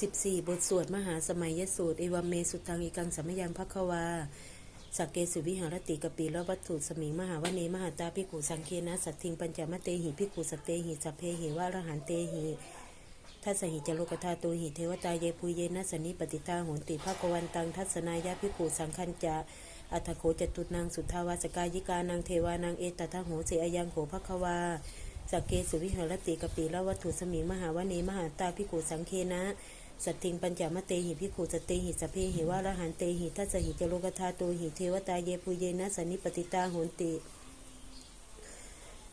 14 บทสวดมหาสมัยยสูตร เอวัมเมสุตังอีกังสัมยังพักวาสักเกสุวิหารติกปีละวัตถุสมิงมหาวเนมหาตาภิกุสังเคนะสัตทิงปัญจมเตหิภิกุสเตหิสัพเพหิวะระหันเตหิทัสหิจโลกธาตุหิเทวตาเยปุเยนะสนิปติตาโหนติภควันตังทัศนายาภิกุสังคัญจะอัตโขจตุนางสุทธาวาสกายิกานางเทวานางเอตตะโหเสอยังโขภควาสักเกสุวิหารติกปีละวัตถุสมิงมหาวเนมหาตาภิกุสังเคนะ สัตติงปัญจมเตหิพิขุสตเตหิสเพหิวะระหันเตหิทัสหิจโลกธาตุหิเทวตาเยปุเยนะสนิปติตาโหนติ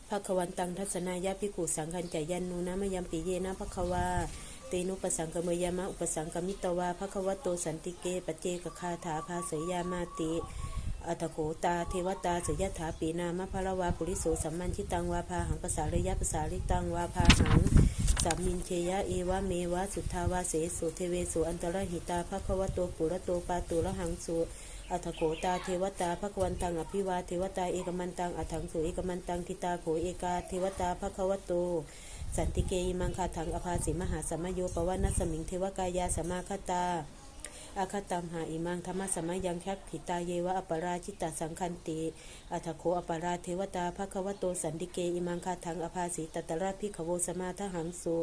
ภควันตังทัศนายาพิกขุสังคัญจายันนูนะมะยมปิเยนะภควาเตนุปสังกเมยามะอุปสังกมิตวาภควโตสันติเกปเจกคาถาภาเสยามาติ อัตโขตา เทวตาสยถาปีนามะพะละวาปุริโสสัมมันชิตังวาพาหังภาษาระยะภาษาลิตังวาพาหังสัมมินเชยะเอวะเมวะสุทธาวาเสสุเทเวสุอันตรหิตาภควโตปุระโตปาตุระหังสุอัตโขตาเทวตาภควันตังอภิวาเทวตาเอกมันตังอัถังสุเอกมันตังทิตาโขเอกาเทวตาภควโตสันติเกอิมังคาถังอภาสิมหาสมโยปวันัสมิงเทวกายาสมาคตา อาคตัมหาอิมังธรรมสมัยยังคักขิตาเยวะอปราชิตาสังคันติอัทโคอปราเทวตาภควโตสันติเกอิมังคาทังอภาสีตตระพิขโวสมาทหังสุ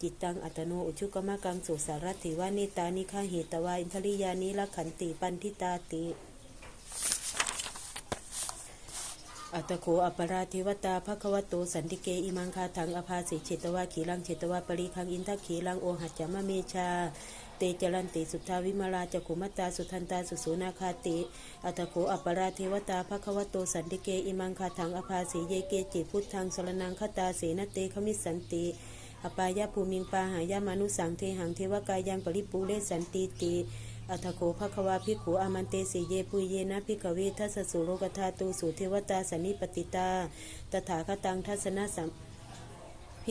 จิตตังอัตโนอุชุกมะกังสุสารติวานิตานิฆาเหตวาอินทริยานิละขันติปันทิตาติอัตโขอปราเทวตาภควโตสันติเกอิมังคาถังอภาสิเฉตวาขีลังเฉตวาปริคังอินทขีลังโอหัจจมะเมชา เตจรันติสุทธาวิมาลาจักขุมัตตาสุทันตาสุสุนาคาติ อัตโขอปราเทวตาภควโตสันติเกอิมังคาถังอภาสิเยเกจิพุทธังสรนังคตาเสนเตขมิสสันติอปายาภูมิงปาหายามานุสังเทหังเทวกายังปริปูเรสันติติอัตโขภควาภิกขุอามันเตสีเยปุเยนะภิกขเวทัสสุโลกธาตุสุเทวตาสนิปติตา ตถาคตังทัศนสัม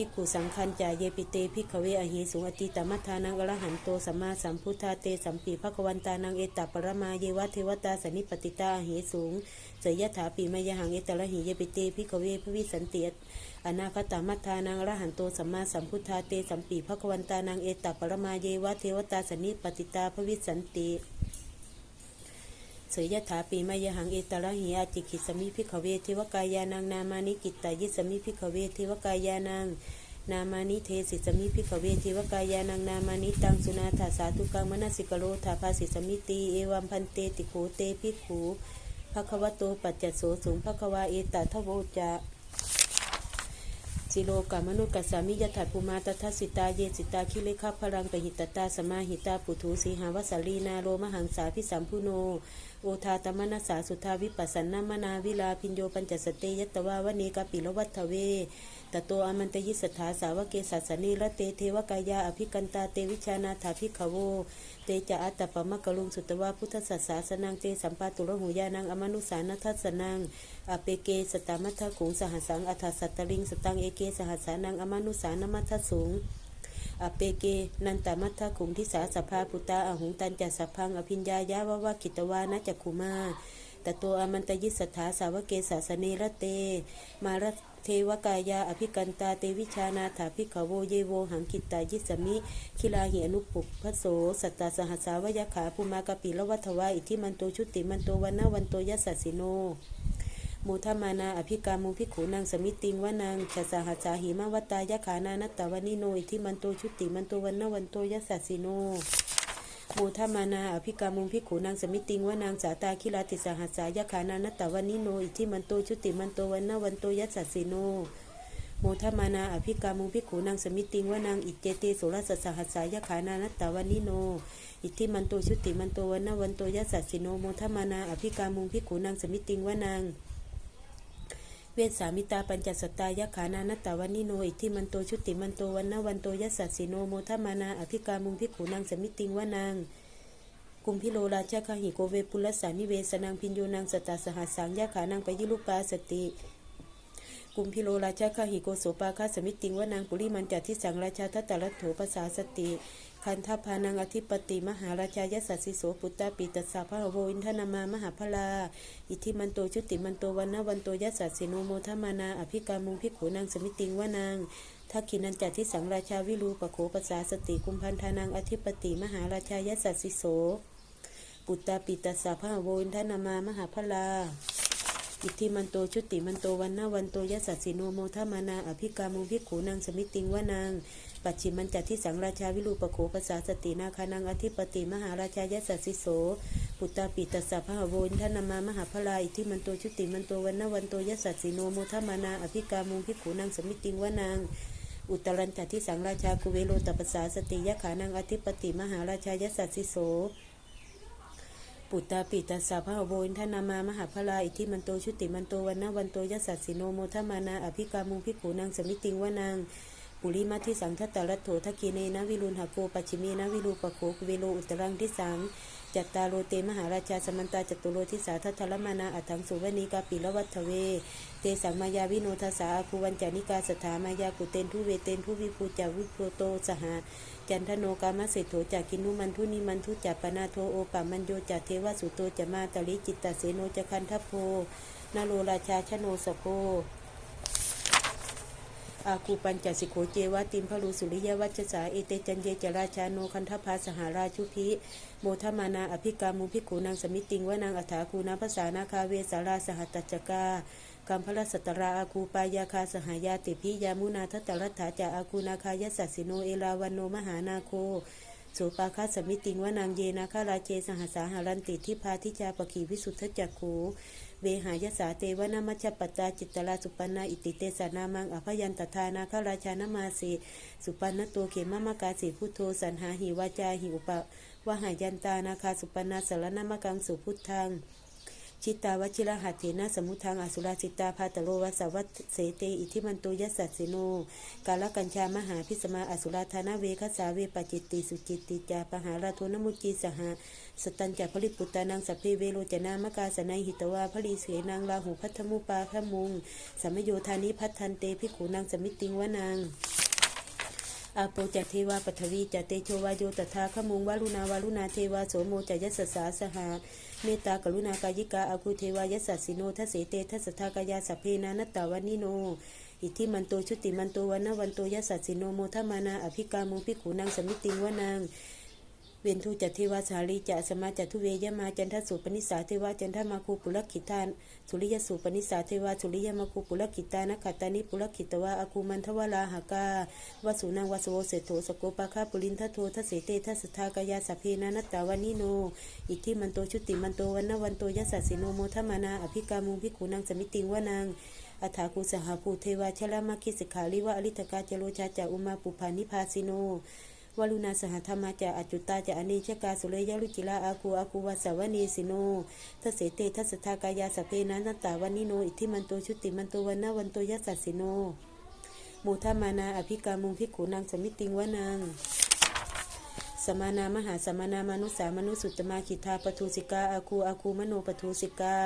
ภิกขุสังคัญจาเยปิเตภิกขเวอหิสุงอติตมัทธานังอรหันโตสัมมาสัมพุทธาเตสัมปีภควันตานังเอตตปรมาเยวะเทวตาสนิปติตาอหิสูงเสยยถาปีมยหังเอตระหิเยปิเตภิกขเวพวิสันติอนาคตามัทธานังอรหันโตสัมมาสัมพุทธาเตสัมปีภควันตานังเอตตปรมาเยวะเทวตาสนิปติตาพวิสันติ สยยถาปีมายหังเอตระหิอาจิกิสมิพิขเวเทวกายานังนามานิกิตตายิสมิพิขเวเทวกายานังนามานิเทสิสมิพิขเวเทวกายานังนามานิตังสุนาถาสาธุกังมนสิกโลธาภาสิสมิตีเอวัมพันเตติโขเตพิขูภควโตปัจจโสสุงภควาเอตทโวจะสิโลกามนุกัสสามิยถัดภูมาตทัสสิตาเยสิตาคิเลขาพลังปหิตตาสมาหิตาปุถุสีหาวสาลีนาโรมหังสาพิสัมพุโนโอทาตมนัสสาสุทาวิปัสสนนามนาวิลาพิญโยปัญจสเตยตวาวเนกปิลวัตเวตโตอมันตยิสถาสาวเกสัสนีละเตเทวกายาอภิกันตาเตวิชานาถาภิกขโว เตจะอัตตปมะกะลุงสุตวาพุทธสัสสาสนังเตสัมปาตุรหูยานังอมนุสานัทัสนังอเปเกสตามัทธขุงสหัสสังอัฏฐสัตตลิงสตังเอเกสหัสสานังอมนุสานมัทธสูง อเปเก นันตมัทธขุงทิสาสภาปุตตาอหุงตันจัสสพังอภิญญายาวาวาคิตวานะจักขุมาตโตอมันตยิสถาสาวเกสาสเนระเต มารเทวกายาอภิกันตาเตวิชานาถาภิกขโวเยโวหังคิตตายิสมิคิลาหิอนุปุปพโสสัตตาสหัสาวยขาภูมากปิละวัฏวาอิทิมันโตชุติมันโตวันนาวันโตยัสสสสิ โมทมานาอภิกามุภิขุนางสมิติงวานางชะสาหัสาหิมาวตายะขานานัตตวานิโนอิทิมันโตชุติมันโตวันนาวันโตยัสสสสิโนโมทมานาอภิกามุภิขุนางสมิติงวานางสาตาคิลาติสหัสสายะขานานัตตวานิโนอิทิมันโตชุติมันโตวันนาวันโตยัสสสสิโนโมทมานาอภิกามุภิขุนางสมิติงวานางอิเจเตโสรสสหัสสายะขานานัตตวานิโนอิทธิมันโตชุติมันโตวันนาวันโตยัสสสสิโนโมทมานาอภิกามุภิขุนางสมิติงวานาง เวสสามิตาปัญจสตายะขานานัตตวานิโนอิทธิมันโตชุติมันโตวันนาวันโตยัสสสสิโนโมทมานาอภิกามุงพิขุนางสมิติงวานางกุมพิโลราชาคาหิโกเวปุลสานิเวสนางพินโยนางสตาสหัสสังยะขานางไปยิลุปาสติ กุมพิโลราชาคาหิโกโสปาคาสมิติงวานางปุริมันจัทิสังราชาทัตตรัตโถภาษาสติคันทพานังอธิปติมหาราชายสัสสิโสปุตตาปิตัสสะพระโวอินทนามามหาพลา อิทิมันโตชุติมันโตวันนาวันโตยัสสะสิโนโมทมานาอภิกามุงภิขุนางสมิติงวานางทักขินันจัตทิสังราชาวิรูปโขปสาสติกุมพันธานังอธิปติมหาราชายสัสสิโสปุตตาปิตัสสะพะโวอินทนามามหาพลา อิทธิมันโตชุติมันโตวันนาวันโตยัสสสิโนโมทมานาอภิกามุภิกขูนางสมิติงวานางปัจฉิมันจัตที่สังราชาวิรูปโขภาษาสตินาคานังอธิปติมหาราชายัสสสิโสปุตตาปิตสสะพะโวินทนามามหาพลาอิทธิมันโตชุติมันโตวันนาวันโตยัสสสิโนโมทมานาอภิกามุภิกขูนางสมิติงวานางอุตรันจัตที่สังราชากุเวโรตปัสสาสติยะขานังอธิปติมหาราชายัสสสิโส ปุตตาปิตัสสะพะโวอินทนามามหาพลาอิทธิมันโตชุติมันโตวันนาวันโตยัสสสิโนโมทมานาอภิกามุภิกขูนางสมิติงวานางปุริมาทิสังทัตตรัตโถทักคีเนนะวิรุณหโกปัจฉิเมนะวิรูปโขกุเวโลอุตรังทิสังจัตตาโรเตมหาราชาสมันตาจตุโรทิสาทัทธลมานาอัฏฐังสุวนีกาปิละวัฏเว เตสังมายาวิโนทัสสาอาคูวันจานิกาสถามายากุเตนทุเวเตนทุวิภูจาวิโพโตสห จันทโนกามเศรษโถจากกินุมันทุนิมันทุจัปนาโทโอปะมันโยจัเทวสุโตจะมาตลิจิตตเสโนจะคันทโพนาโลราชาชโนสโพอาคูปัญจสิโขเจวะติมพรุสุริยวัจสาเอเตจันเยจราชาโนคันทภาสหาราชุพิโมทมานาอภิกามุภิกขูนางสมิติงวานางอัฐาคูนาภาษานาคาเวสาราสหัตตจกา กัมพลสัตตราอาคูปายาคาสหายาติพิยามุนาทัตรัตถาจาอาคูนาคายสัสสิโนเอราวันโนมหานาโคสุปาคาสมิติงวานางเยนาคาราเจสหสาหารันติทิพาทิจาปกีวิสุทธจักขูเวหายสาเตวนามัชปัจจาจิตตลาสุปันนาอิติเตสานามังอภยันตทานาคาราชานามาสีสุปันนโตเขมมะมะกาสีพุทโธสันหาหิวาจาหิอุปะวหายันตานาคาสุปันนาสารนามกังสุพุทธัง ชิตาวชิระหัตเถนะสมุทังอสุราสิตาพาตโลวัสวัตเสเตอิทิมันโตยัสสะสิโนกาลกัญชามหาพิสมาอสุราธานาเวคสาเวปจิตติสุจิตติจาปหาราโทนมุจีสหาสตัญจผลิปุตตานังสัพเพเวโรจนามกาสนัยหิตวาผลิเสนางลาหูพัทธมุปาพะมุงสัมมโยธานิพัทธันเตภิขุนางสมิติงวนางอาโปจัตเทวาปัทวีจัตเตโชวาโยตถาขมุงวารุณาวารุณาเทวาโสโมจยัสสสาสหา เมตตากรุณากายิกาอาคุเทวายสัสสิโนทัสเสเตทัสทากายาสัพเพนานตตาวานิโน อิทธิมันโตชุติมันโตวันวันโตยสัสสิโนโมทมานาอภิกามุภิขุนางสมิติงวานาง เวนทุจัตเทวาสาลีจะสมาจัตุเวยมาจันทสุปนิสาเทวาจันทมาคูปุลกิทานสุริยสุปนิสาเทวาสุริยมาคูปุลกิตานขัตตานิปุลกิตวาอาคูมันทวลาหากาวสุนังวสโวเสโถสโกปาคาปุรินทโททัเสเตทัสทากายาสัพเพนานัตตาวันิโน อิทธิมันโตชุติมันโตวันนวันโตยัสสิโนโมทมานาอภิกามุภิขุนางสมิติงวานางอัฏฐากุสหภูเทวาชลามาคิสิกขาลิวะอริตกาเจโรชาจาอุมาปุพานิพาสิโน วลุณาสหธรรมาจาอจุตาจาอเนชกาสุเรยลุจิลาอาคูอาคูวาสาวนีสิโนทัสเสเตทัสทากายาสเพนันตาวันิโนอิทิมันโตชุติมันโตวันนาวันโตยัสสสิโนโมทามานาอภิกามุงภิกขุนางสมิติงวานางสมานามหาสมานามนุสามนุสุตมาคิทาปทุสิกาอาคูอาคูมโนปทุสิกา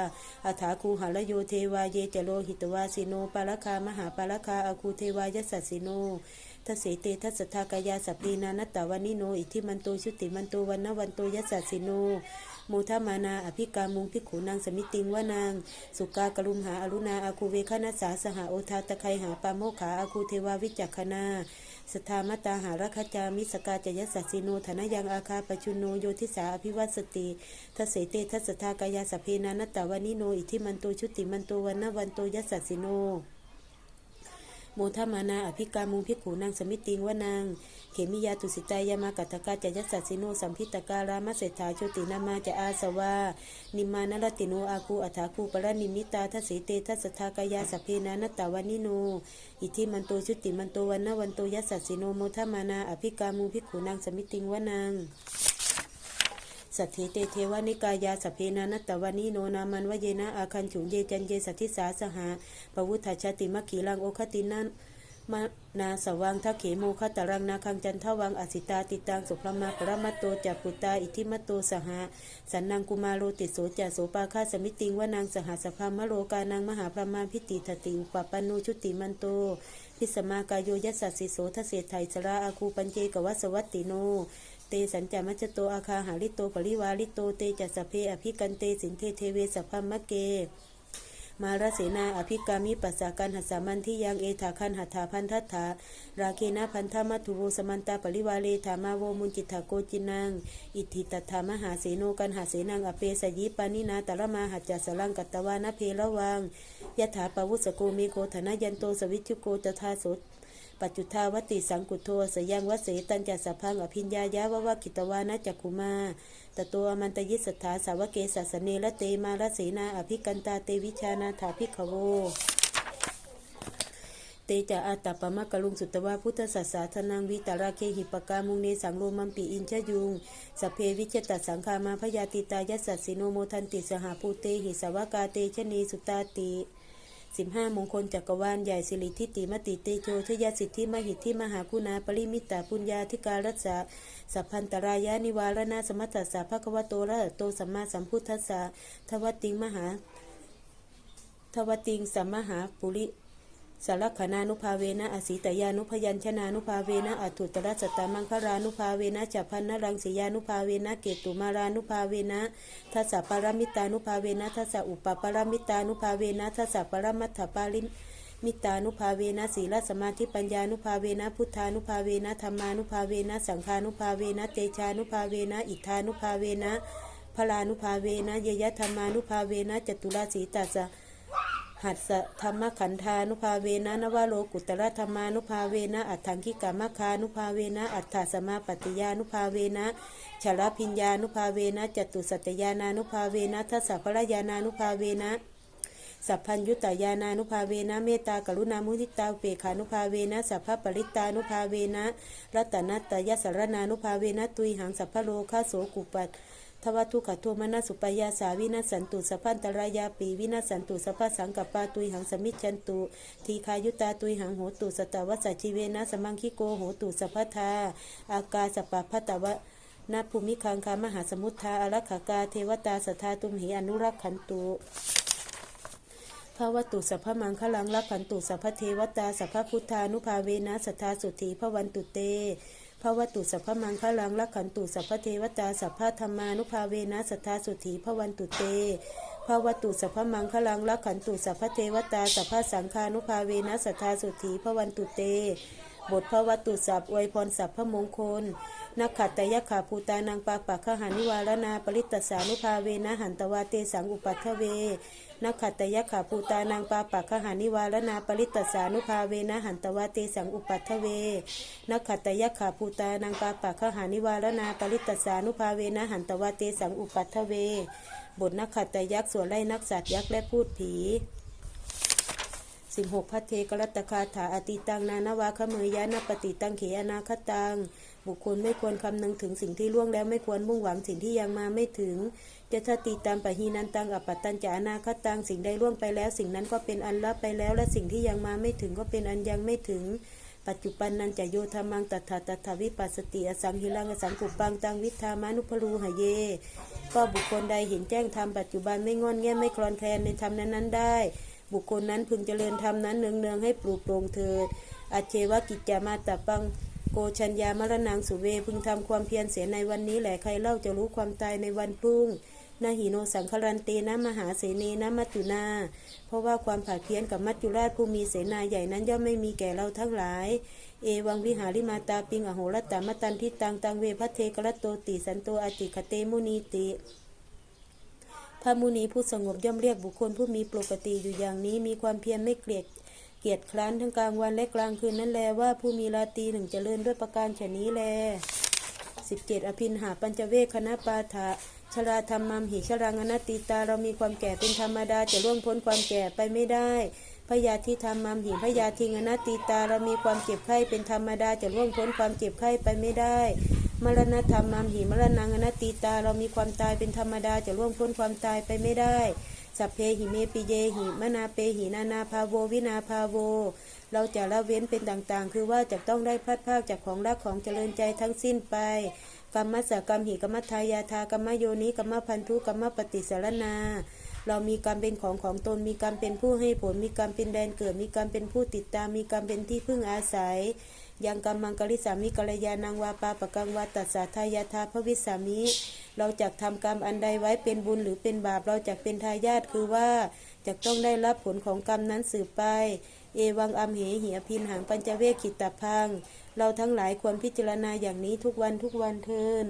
อัฐาคูหาลโยเทวาเยเจโลหิตวาสิโนปาลคามหาปาลคาอาคูเทวายัสสสิโน ทัสเสเตทัสสทากายาสัพพีนานัตตาวันิโน อิทิมันโตชุติมันโตวันนวันโตยัสสสิโนโมทามานาอภิกามุงภิขุนางสมิติงวานาง สุกากรุมหาอรุณาอาคูเวคณสาสหโอทาตะไคหาปาโมขาอาคูเทวาวิจักขณาสทามตาหาราคจามิสกาจยัสสิโนธนยังอาคาปชุนโนโยทิสาอภิวัสติทัสเสตทัสสทากายาสัพเพนานัตตาวันิโน อิทิมันโตชุติมันโตวันนวันโตยัสสสิโน โมทมานาอภิกามุงพิกขูนางสมิติงวานางเขมิยาตุสิตายามากัตกาจยัสสิโนสัมพิตการามเศรษฐาโชตินามาจะอาสวา นิมานรติโนอาคูอัฐาคูปรนิมิตาทัสสิเตทัสทากายาสเพนานัตตาวันิโน อิทิมันโตชุติมันโตวันนวันโตยัสสสิโนโมทมานาอภิกามุงพิกขูนางสมิติงวานาง สัทธิเตเทวานิกายาสเพนานัตตวานิโนนามันวเยนะอาคันฉุงเยจันเยสัทธิสาสหาปวุฒาชาติมัคขีลังโอคตินันมานาสวังทักเขโมคตรังนาคังจันทวังอสิตาติตังสุพรมาปรมัตโตจักปุตาอิทิมัตโตสหาสันนังกุมาโลติโสจัโสปาคาสมิติงวานางสหสภามโลกานางมหาพระมาพิติทติอุปปันโนชุติมันโตพิสมากายโยยัสสสิโสทเศไทยสระอาคูปัญเจกวัสวัตติโน เตสัญจามัจจโตอาคาหาริโตปริวาริโตเตจัสสพเพอภิกันเตสินเทเทเวสัพพมะเก มารเสนาอภิกามิปัสสากันหัสสามันที่ยังเอถาคันหัตถาพันทัตถาราเคนะพันธมัตถุโวสมันตาปริวาเลธามาโวมุนจิตถาโกจินังอิทธิตัทธามหาเสโนกันหาเสนังอเปสยิปานินาตระมาหัจจสลังกัตตวานะเพละวังยะถาปวุสโกเมโกธนยันโตสวิชุโกจทาสด ปัจจุทาวติสังกุโทสยังวเสตันจัสะพังอภิญญายาวะวะกิตวานะจักขุมาตโตอมันตยิสสทธาสาวเกสัสเนละเตมาละเสนาอภิกันตาเตวิชานาถาภิกขโวเตจะอาตปะมะกะลุงสุตวาพุทธสัสาธนังวิตาราเคหิปกามุงเนสังโรมัมปีอินชยุงสเพวิจตัสสังคามาพยาติตายัสสัสสิโนโมทันติสหภูเตหิสาวกาเตชนีสุตาติ สิบห้ามงคลจักรวาลใหญ่สิริทิติมติเตโชทยสิทธิมหิทธิมหาคุณาปริมิตาปุญญาธิการรัสสาสัพพันตรายานิวารณาสมัตตสสะภะควโตระหะโตสัมมาสัมพุทธัสสะทวติงมหาทวติงสัมมหาปุริ สารคณานุภาเวนะอสีตยานุพยัญชนะนุภาเวนะอัตุตระสตตามังครานุภาเวนะจัพันนรังสียานุภาเวนะเกตุมารานุภาเวนะทัสสะปารมิตานุภาเวนะทัสสะอุปปารมิตานุภาเวนะทัสสะปรมัตถปาริมิตานุภาเวนะศีลสมาธิปัญญานุภาเวนะพุทธานุภาเวนะธรรมานุภาเวนะสังฆานุภาเวนะเตชานุภาเวนะอิทธานุภาเวนะพลานุภาเวนะเยยะธรรมานุภาเวนะจตุราสีตัสสะ หัสธรรมขันธานุภาเวนะนวโลกุตระธรรมานุภาเวนะอัฏฐังคิกามคานุภาเวนะอัฏฐสมาปฏิยานุภาเวนะฉลพิญญานุภาเวนะจตุสัตยานานุภาเวนะทัสสะพระยานานุภาเวนะ สัพพัญยุตายานานุภาเวนะเมตตากรุณามุทิตาเปขานุภาเวนะสัพพปริตานุภาเวนะรัตนัตตยสรนานุภาเวนะตุยหังสัพพโลคาโสกุปัตทวทุกขโทมนาสุปยาสาวินาสันตุสัพพันตรายาปีวินาสันตุสัพพสังกปาตุยหังสมิจจันตุทีคายุตาตุยหังโหตุสตวัสชิเวนะสมังคิโกโหตุสัพพทาอากาสปปพัตวะนาภูมิคังคามหาสมุทธาอรักขากาเทวตาสัทาตุมหิอนุรักขันตุ พระวตุสัพพมังคลังลักขันตุสัพพเทวตาสัพพพุทธานุภาเวนะสัทธาสุธีพระวันตุเตพระวตุสัพพมังคลังลักขันตุสัพพเทวตาสัพพธรรมานุภาเวนะสัทธาสุถีพระวันตุเตพระวตุสัพพมังคลังลักขันตุสัพพเทวตาสัพพสังฆานุภาเวนะสัทธาสุถีพระวันตุเต บทภาวตุสัพอวยพรสัพพมงคลนักขัตตยขาภูตานังปาปักขหานิวารนาปริตตสานุภาเวนะหันตวาเตสังอุปัฏฐเวนักขัตตยขาภูตานังปาปักขหานิวารนาปริตตสานุภาเวนะหันตวาเตสังอุปัฏฐเวนักขัตตยขาภูตานังปาปักขหานิวารนาปริตตสานุภาเวนะหันตวาเตสังอุปัฏฐเวบทนักขัตตยักษ์ส่วนไล่นักสัตว์ยักษ์และพูดผี สิบหกพัทเทกรัตคาถาอติตังนานาวาขเมยยะนาปฏิตังเขอนาคตัง บุคคลไม่ควรคำนึงถึงสิ่งที่ล่วงแล้วไม่ควรมุ่งหวังสิ่งที่ยังมาไม่ถึงจะทติตามปะหีนันตังอปปตตัญจานาคตังสิ่งใดล่วงไปแล้ว สิ่งนั้นก็เป็นอันลับไปแล้ว และสิ่งที่ยังมาไม่ถึงก็เป็นอันยังไม่ถึง ปัจจุบันนันจะโยธามังตัทธาตัทธวิปัสสติอสังหิรังอสังกุปังตังวิธามานุพลูหะเย ก็บุคคลใดเห็นแจ้งธรรมปัจจุบันไม่งอนแง่ไม่คลอนแคลนในธรรมนั้นๆได้ บุคคลนั้นพึงเจริญธรรมนั้นเนืองๆให้ปลูกโปร่งเถิดอาเชวกิจจามาตะปังโกชัญญามรณังสุเว พึงทำความเพียรเสียในวันนี้แหละใครเล่าจะรู้ความตายในวันพรุ่งนาหิโนสังครันเตนะมหาเสนีนะมัจจุนา เพราะว่าความผาดเพี้ยนกับมัจจุราชผู้มีเสนาใหญ่นั้นย่อมไม่มีแก่เราทั้งหลาย เอวังวิหาริมาตาปิงอโหรตตามตันทิตังตังเวพัทเทกรตโตติสันโตอติคเตมุนีติ พระมุนีผู้สงบย่อมเรียกบุคคลผู้มีปกติอยู่อย่างนี้ มีความเพียรไม่เกลียดเกียรติคร้านทั้งกลางวันและกลางคืนนั้นแลว่าผู้มีราตรีหนึ่งเจริญด้วยประการฉนี้แล 17 อภินหาปัญจเวคคณะปาฐะชราธรรมัมหิชรังอนัตติตาเรามีความแก่เป็นธรรมดาจะล่วงพ้นความแก่ไปไม่ได้พยาธิธรรมัมหิพยาธิงอนัตติตาเรามีความเจ็บไข้เป็นธรรมดาจะล่วงพ้นความเจ็บไข้ไปไม่ได้ มรณธรรมัมหิมรณังอนัตติตา เรามีความตายเป็นธรรมดาจะล่วงพ้นความตายไปไม่ได้ สัพเพหิเมปิเยหิมนาเปหินานาภาโววินาภาโว เราจะละเว้นเป็นต่างๆ คือว่าจะต้องได้พลัดพรากจากของรักของเจริญใจทั้งสิ้นไปกรรมสกรรมหิกรรมทายาทากรรมโยนิกรรมพันธุกรรมปฏิสารนา เรามีกรรมเป็นของของตนมีกรรมเป็นผู้ให้ผลมีกรรมเป็นแดนเกิดมีกรรมเป็นผู้ติดตามมีกรรมเป็นที่พึ่งอาศัย ยังกรรมังกริสามิกัลยานังวาปาปะกังวาตัสสาทายาทาพระวิสามิ เราจะทำกรรมอันใดไว้เป็นบุญหรือเป็นบาปเราจะเป็นทายาทคือว่าจะต้องได้รับผลของกรรมนั้นสืบไป เอวังอัมเหหียพินหังปัญจเวคขิตตพัง เราทั้งหลายควรพิจารณาอย่างนี้ทุกวันทุกวันเทิน